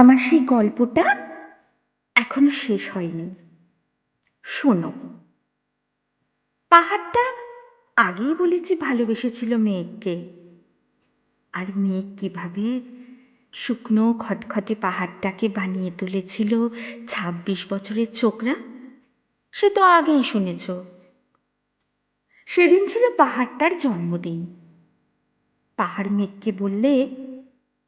আমার সেই গল্পটা এখনও শেষ হয়নি। শোনো, পাহাড়টা আগেই বলেছি ভালোবেসেছিল মেঘকে আর মেঘ কীভাবে শুকনো খটখটে পাহাড়টাকে বানিয়ে তুলেছিল, ছাব্বিশ বছরের ছোকরা, সে তো আগেই শুনেছ। সেদিন ছিল পাহাড়টার জন্মদিন। পাহাড় মেঘকে বললে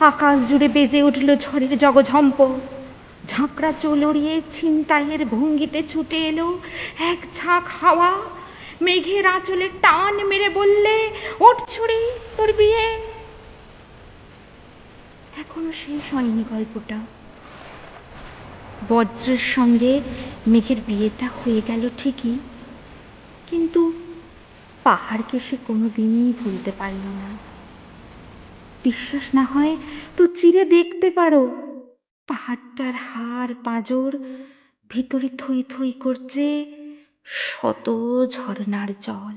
আকাশ জুড়ে বেজে উঠল ঝড়ের জগঝম্প। ঝাঁকড়া চুল উড়িয়ে ছিনতাইয়ের ভঙ্গিতে ছুটে এলো এক ঝাঁক হাওয়া। মেঘের আঁচলে টান মেরে বললে, ওঠ ছুড়ি তোর বিয়ে। এখনও শেষ হয়নি গল্পটা। বজ্রের সঙ্গে মেঘের বিয়েটা হয়ে গেল ঠিকই, কিন্তু পাহাড়কে সে কোনোদিনই ভুলতে পারল না। বিশ্বাস না হয় তো চিরে দেখতে পারো। পাহাড়টার হাড় পাঁজর ভিতরে থই থই করছে শত ঝর্ণার জল।